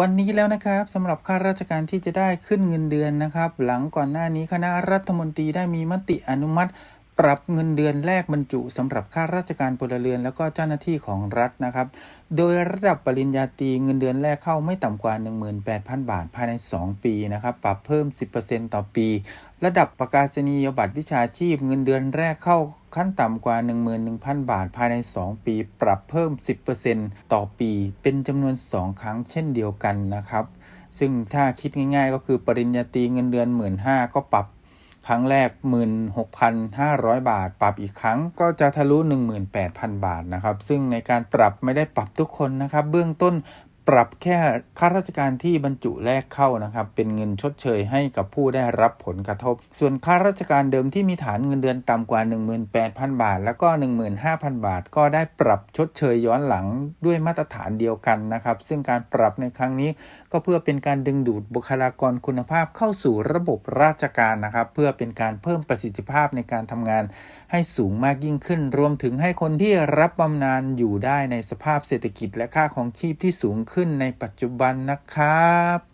วันนี้แล้วนะครับสำหรับข้าราชการที่จะได้ขึ้นเงินเดือนนะครับ หลังก่อนหน้านี้คณะรัฐมนตรีได้มีมติอนุมัติ ปรับเงินเดือนแรกบรรจุสำหรับข้าราชการพลเรือน แล้วก็เจ้าหน้าที่ของรัฐนะครับ โดยระดับปริญญาตรีเงินเดือนแรกเข้าไม่ต่ำกว่า 18,000 บาทภายใน 2 ปีนะครับปรับเพิ่ม 10%ต่อปี ระดับประกาศนียบัตรวิชาชีพเงินเดือนแรกเข้า ขั้นต่ำกว่า 11,000 บาทภายใน 2 ปี ปรับเพิ่ม 10%ต่อปีเป็นจำนวน 2 ครั้งเช่นเดียวกันนะครับ ซึ่งถ้าคิดง่ายๆ ก็คือปริญญาตรีเงินเดือน 15,000ก็ปรับครั้งแรก 16,500 บาท ปรับอีกครั้งก็จะทะลุ 18,000 บาทนะครับ ซึ่งในการปรับไม่ได้ปรับทุกคนนะครับ เบื้องต้น ปรับแค่ข้าราชการที่บรรจุแรกเข้านะครับ เป็นเงินชดเชยให้กับผู้ได้รับผลกระทบ ส่วนข้าราชการเดิมที่มีฐานเงินเดือนต่ำกว่า 18,000 บาท แล้วก็ 15,000 บาท ก็ได้ปรับชดเชยย้อนหลังด้วยมาตรฐานเดียวกันนะครับ ซึ่งการปรับในครั้งนี้ก็เพื่อเป็นการดึงดูดบุคลากรคุณภาพเข้าสู่ระบบราชการนะครับ เพื่อเป็นการเพิ่มประสิทธิภาพในการทำงาน ให้สูงมากยิ่งขึ้น รวมถึงให้คนที่รับบำนาญอยู่ได้ในสภาพเศรษฐกิจและค่าของชีพที่สูงขึ้นในปัจจุบันนะครับ